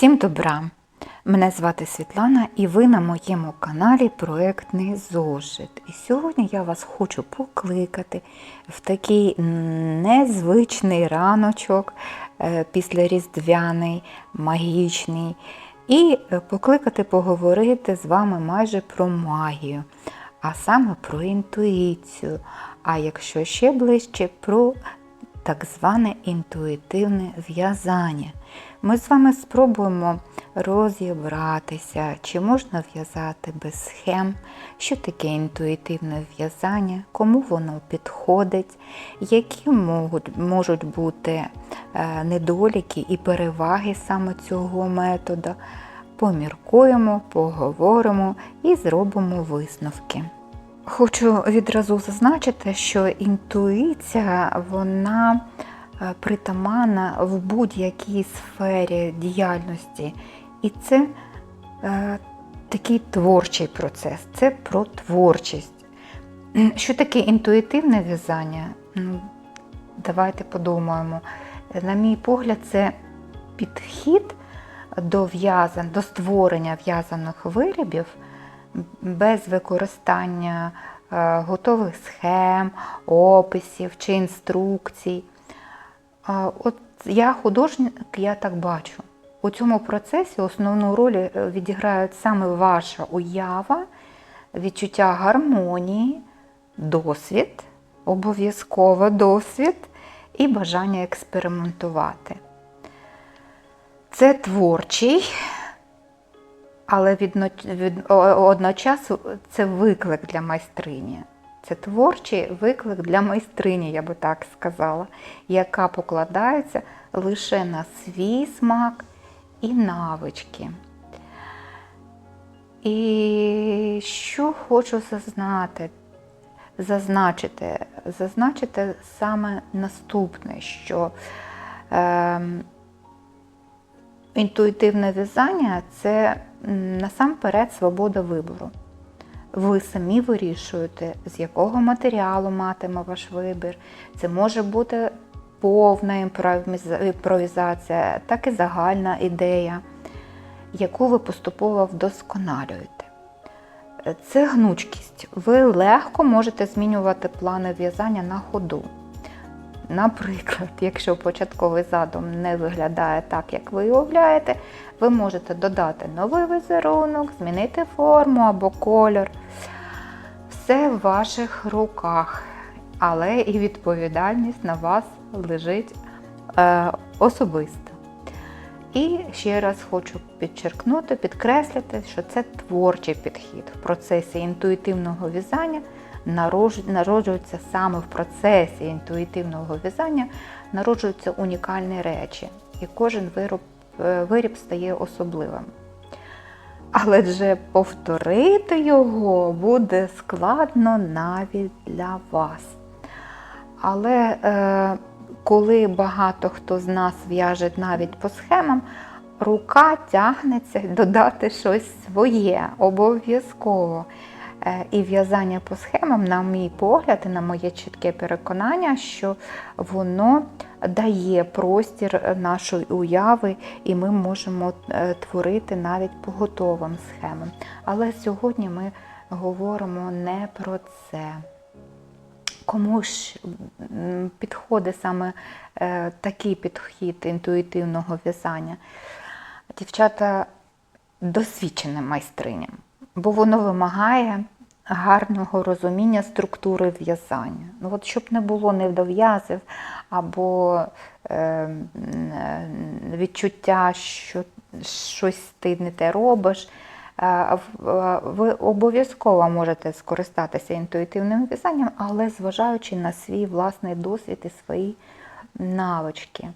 Всім добра! Мене звати Світлана і ви на моєму каналі Проектний зошит. І сьогодні я вас хочу покликати в такий незвичний раночок е, післяріздвяний, магічний, і покликати поговорити з вами майже про магію, а саме про інтуїцію. А якщо ще ближче, про так зване інтуїтивне в'язання. Ми з вами спробуємо розібратися, чи можна в'язати без схем, що таке інтуїтивне в'язання, кому воно підходить, які можуть, можуть бути е, недоліки і переваги саме цього методу. Поміркуємо, поговоримо і зробимо висновки. Хочу відразу зазначити, що інтуїція вона е, притаманна в будь-якій сфері діяльності. І це е, такий творчий процес, це про творчість. Що таке інтуїтивне в'язання? Ну, Давайте подумаємо. На мій погляд, це підхід до в'язань, до створення в'язаних виробів без використання е, готових схем, описів чи інструкцій. От я художник, я так бачу. У цьому процесі основну роль е, відіграють саме ваша уява, відчуття гармонії, досвід, обов'язково досвід і бажання експериментувати. Це творчий, але одночасу це виклик для майстрині. Це творчий виклик для майстрині, я би так сказала, яка покладається лише на свій смак і навички. І що хочу зазнати, зазначити, зазначити саме наступне, що е, інтуїтивне в'язання це насамперед свобода вибору. Ви самі вирішуєте, з якого матеріалу матиме ваш вибір. Це може бути повна імпровізація, так і загальна ідея, яку ви поступово вдосконалюєте. Це гнучкість. Ви легко можете змінювати плани в'язання на ходу. Наприклад, якщо початковий задум не виглядає так, як ви уявляєте, ви можете додати новий візерунок, змінити форму або кольор. Все в ваших руках, але і відповідальність на вас лежить е, особисто. І ще раз хочу підчеркнути, підкреслити, що це творчий підхід в процесі інтуїтивного в'язання народжуються саме в процесі інтуїтивного в'язання, народжуються унікальні речі, і кожен вироб, е, виріб стає особливим. Але вже повторити його буде складно навіть для вас. Але е, коли багато хто з нас в'яже навіть по схемам, рука тягнеться додати щось своє обов'язково. Е, і в'язання по схемам, на мій погляд, і на моє чітке переконання, що воно дає простір нашої уяви, і ми можемо е, творити навіть по готовим схемам. Але сьогодні ми говоримо не про це. Кому ж підходить саме е, такий підхід інтуїтивного в'язання? Дівчата досвідченим майстриням бо воно вимагає гарного розуміння структури в'язання. Ну, от Щоб не було невдов'язів або е, відчуття, що щось ти не те робиш. Е, ви обов'язково можете скористатися інтуїтивним в'язанням, але зважаючи на свій власний досвід і свої навички.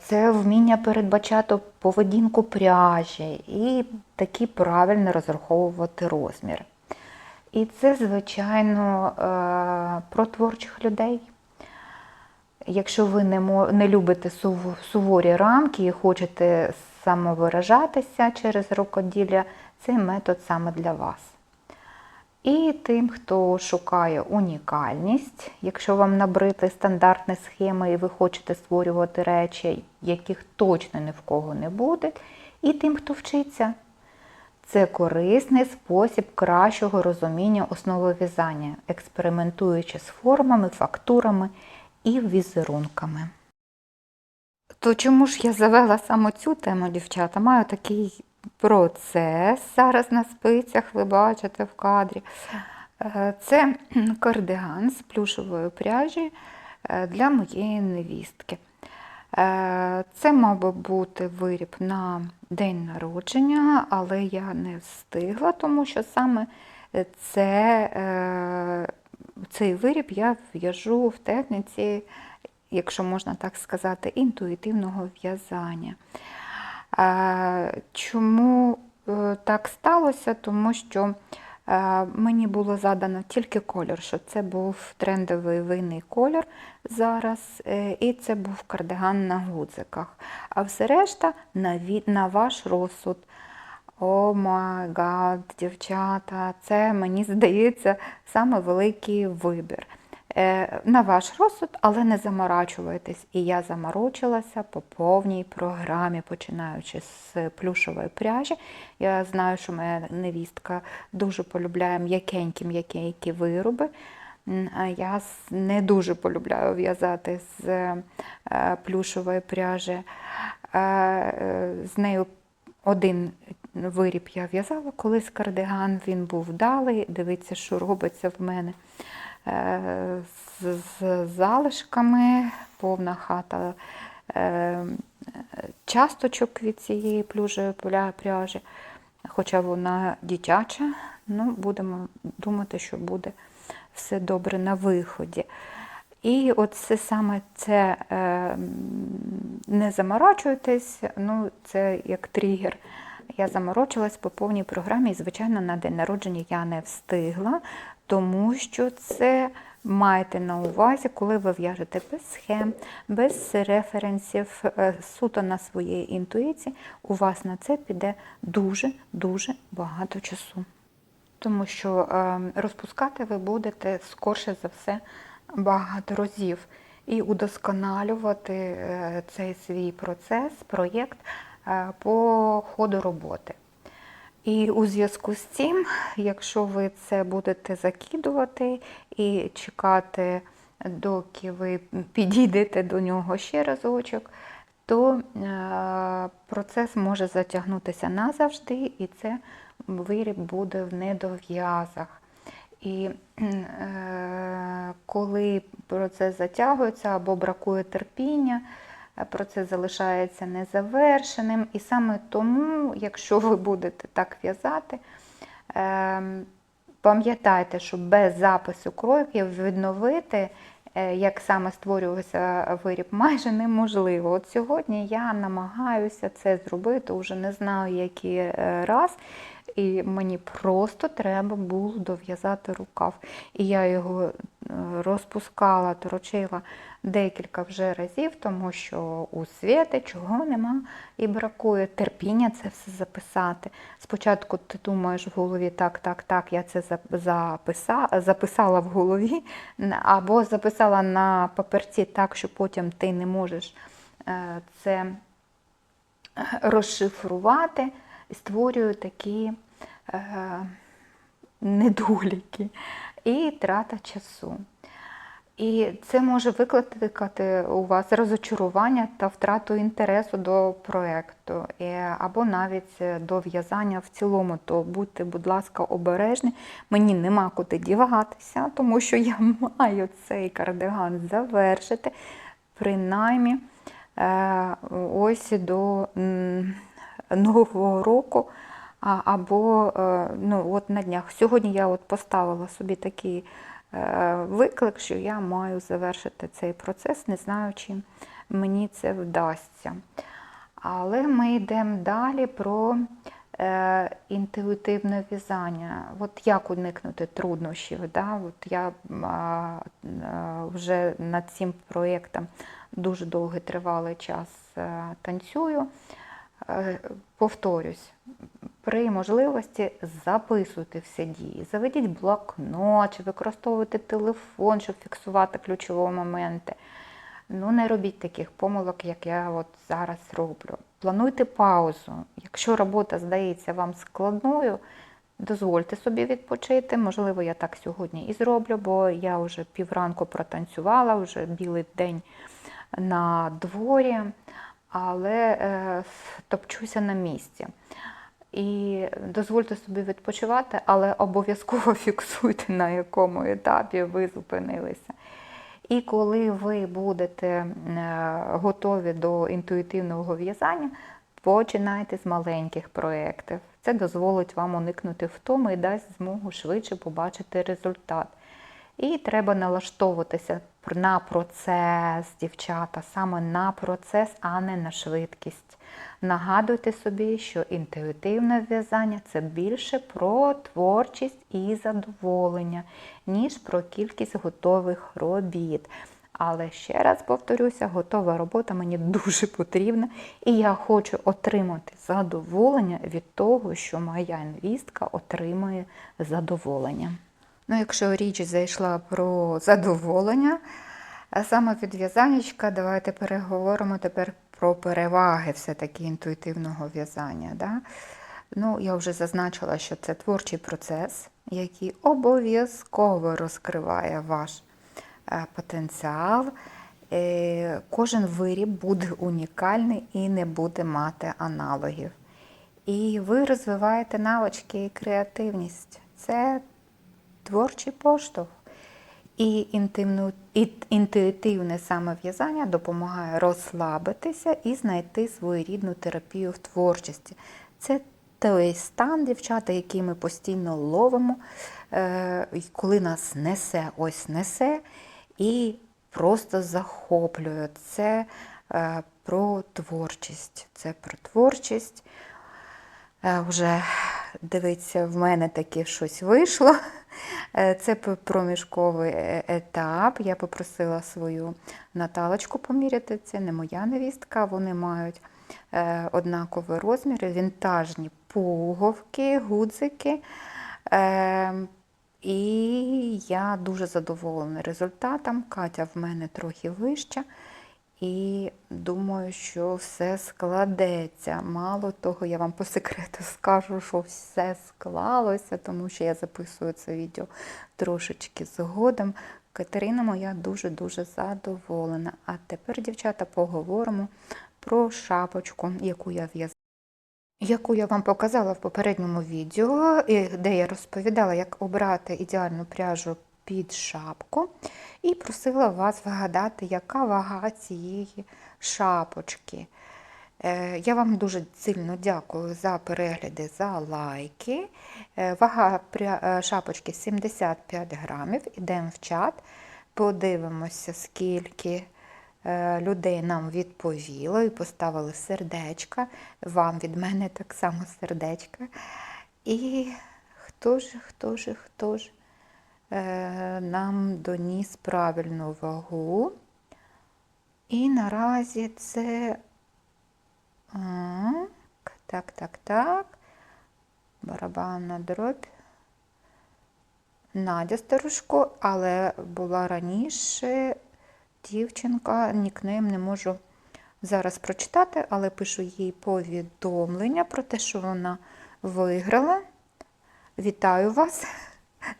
Це вміння передбачати поведінку пряжі і такі правильно розраховувати розмір. І це, звичайно, е, про творчих людей. Якщо ви не не любите суворі рамки і хочете самовиражатися через рукоділля, цей метод саме для вас. І тим, хто шукає унікальність, якщо вам набридли стандартні схеми і ви хочете створювати речі, яких точно ні в кого не буде, і тим, хто вчиться. Це корисний спосіб кращого розуміння основи в'язання, експериментуючи з формами, фактурами і візерунками. То чому ж я завела саме цю тему, дівчата? Маю такий процес зараз на спицях, ви бачите в кадрі. Е, Це кардиган з плюшевої пряжі е, для моєї невістки. Е, Це мав би бути виріб на день народження, але я не встигла, тому що саме це, цей виріб я в'яжу в техніці, якщо можна так сказати, інтуїтивного в'язання. Чому е, так сталося? Тому що е, мені було задано тільки колір, що це був трендовий винний колір зараз, е, і це був кардиган на гудзиках. А все решта на ваш розсуд. О май гад, дівчата, це мені здається саме великий вибір. Е, на ваш розсуд, але не заморачувайтесь. І я заморочилася по повній програмі, починаючи з плюшової пряжі. Я знаю, що моя невістка дуже полюбляє м'якенькі-м'якенькі вироби. Я не дуже полюбляю в'язати з е, плюшової пряжі. Е, З нею один виріб я в'язала, колись кардиган, він був вдалий. Дивіться, що робиться в мене з, з залишками, повна хата е, часточок від цієї плюжої пряжі. Хоча вона дитяча, ну, будемо думати, що буде все добре на виході. І от це саме це е, не заморочуйтесь, ну це як тригер. Я заморочилась по повній програмі, і, звичайно, на день народження я не встигла, тому що це майте на увазі, коли ви в'яжете без схем, без референсів, е, суто на своїй інтуїції, у вас на це піде дуже-дуже багато часу. Тому що е, розпускати ви будете скорше за все багато разів і удосконалювати е, цей свій процес, проєкт по ходу роботи. І у зв'язку з цим, якщо ви це будете закидувати і чекати, доки ви підійдете до нього ще разочок, то е, процес може затягнутися назавжди, і це виріб буде в недов'язах. І е, коли процес затягується або бракує терпіння, е, процес залишається незавершеним. І саме тому, якщо ви будете так в'язати, е, пам'ятайте, що без запису кроків відновити, е, як саме створювався виріб, майже неможливо. От сьогодні я намагаюся це зробити, вже не знаю, який е, раз. І мені просто треба було дов'язати рукав. І я його е, розпускала, торочила декілька вже разів, тому що у світи чого нема і бракує терпіння це все записати. Спочатку ти думаєш в голові, так, так, так, я це зап- записа- записала в голові, або записала на паперці так, що потім ти не можеш е, це розшифрувати і створюю такі е, недоліки і трата часу. І це може викликати у вас розочарування та втрату інтересу до проєкту, або навіть до в'язання в цілому. То будьте, будь ласка, обережні. Мені нема куди діватися, тому що я маю цей кардиган завершити, принаймні е, ось до Нового року. Або е, ну, от на днях. Сьогодні я от поставила собі такий е, виклик, що я маю завершити цей процес, не знаю, чи мені це вдасться. Але ми йдемо далі про е, інтуїтивне в'язання. От як уникнути труднощів. Да? От я вже над цим проєктом дуже довгий тривалий час танцюю. Повторюсь, при можливості записуйте всі дії. Заведіть блокнот, чи використовуйте телефон, щоб фіксувати ключові моменти. Ну, не робіть таких помилок, як я от зараз роблю. Плануйте паузу. Якщо робота здається вам складною, дозвольте собі відпочити. Можливо, я так сьогодні і зроблю, бо я вже півранку протанцювала, вже білий день на дворі, але е, топчуся на місці. І дозвольте собі відпочивати, але обов'язково фіксуйте, на якому етапі ви зупинилися. І коли ви будете е, готові до інтуїтивного в'язання, починайте з маленьких проєктів. Це дозволить вам уникнути втоми і дасть змогу швидше побачити результат. І треба налаштовуватися на процес, дівчата, саме на процес, а не на швидкість. Нагадуйте собі, що інтуїтивне в'язання це більше про творчість і задоволення, ніж про кількість готових робіт. Але ще раз повторюся, готова робота мені дуже потрібна, і я хочу отримати задоволення від того, що моя інвістка отримує задоволення. Ну, якщо річ зайшла про задоволення, саме від в'язаннячка, давайте переговоримо тепер про переваги все-таки інтуїтивного в'язання. Да? Ну, я вже зазначила, що це творчий процес, який обов'язково розкриває ваш е, потенціал. Е, Кожен виріб буде унікальний і не буде мати аналогів. І ви розвиваєте навички і креативність. Це творчий поштовх. І інтимну, і інтуїтивне самов'язання допомагає розслабитися і знайти свою рідну терапію в творчості. Це той стан, дівчата, який ми постійно ловимо, е, коли нас несе, ось несе, і просто захоплює. Це е, про творчість. Це про творчість. Е, Вже дивиться, в мене таке щось вийшло. Е, Це проміжковий е- етап. Я попросила свою Наталочку поміряти. Це не моя невістка. Вони мають е, однакові розміри, вінтажні пуговки, гудзики. І я дуже задоволена результатом. Катя в мене трохи вища. І думаю, що все складеться. Мало того, я вам по секрету скажу, що все склалося, тому що я записую це відео трошечки згодом. Катерина моя дуже-дуже задоволена. А тепер, дівчата, поговоримо про шапочку, яку я в'язала. Яку я вам показала в попередньому відео, де я розповідала, як обрати ідеальну пряжу під шапку, і просила вас вгадати, яка вага цієї шапочки. Е, Я вам дуже сильно дякую за перегляди, за лайки. Е, Вага е, шапочки 75 грамів. Ідемо в чат, подивимося, скільки людей нам відповіло і поставили сердечка. Вам від мене так само сердечка. І хто ж, хто ж, хто ж нам доніс правильну вагу. І наразі це. Так, так, так, так. Барабанна дробь. Надя Старушко, але була раніше дівчинка, нікнейм не можу зараз прочитати, але пишу їй повідомлення про те, що вона виграла. Вітаю вас!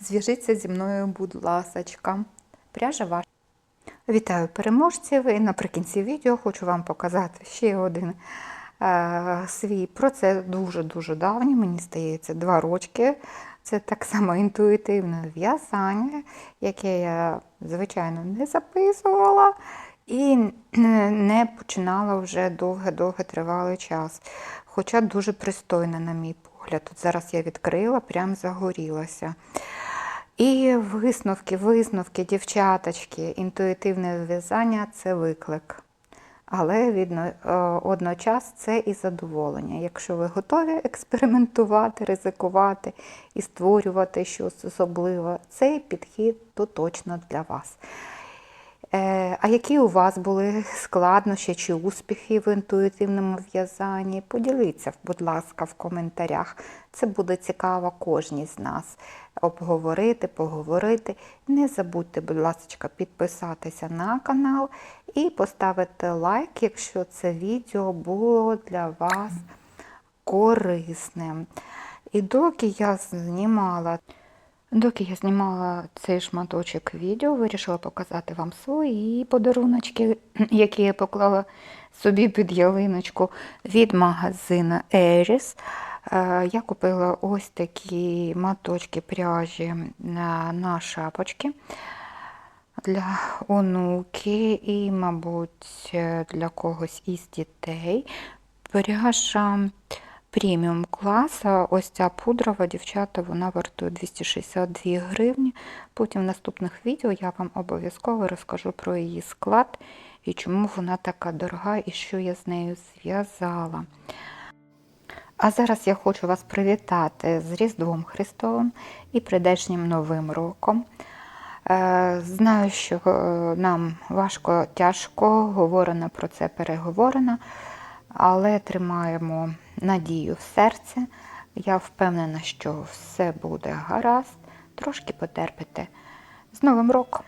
Зв'яжіться зі мною, будь ласочка. Пряжа ваша. Вітаю переможців! І наприкінці відео хочу вам показати ще один е, свій процес дуже-дуже давній, мені здається, два рочки. Це так само інтуїтивне в'язання, яке я, звичайно, не записувала і не починала вже довге-довге тривалий час. Хоча дуже пристойне, на мій погляд. Тут зараз я відкрила, прям загорілася. І висновки, висновки, дівчаточки, інтуїтивне в'язання це виклик. Але відно, е, одночас це і задоволення. Якщо ви готові експериментувати, ризикувати і створювати щось особливе, цей підхід то точно для вас. Е, А які у вас були складнощі чи успіхи в інтуїтивному в'язанні? Поділіться, будь ласка, в коментарях. Це буде цікаво кожній з нас обговорити, поговорити. Не забудьте, будь ласка, підписатися на канал і поставити лайк, якщо це відео було для вас корисним. І доки я знімала Доки я знімала цей шматочок відео, вирішила показати вам свої подаруночки, які я поклала собі під ялиночку від магазину Еріс. Я купила ось такі маточки пряжі на шапочки для онуки і, мабуть, для когось із дітей. Пряжа преміум класа. Ось ця пудрова, дівчата, вона вартує 262 гривні. Потім в наступних відео я вам обов'язково розкажу про її склад і чому вона така дорога і що я з нею зв'язала. А зараз я хочу вас привітати з Різдвом Христовим і прийдешнім Новим роком. Е, Знаю, що е, нам важко, тяжко, говорено про це переговорено, але тримаємо надію в серце. Я впевнена, що все буде гаразд. Трошки потерпите. З Новим роком!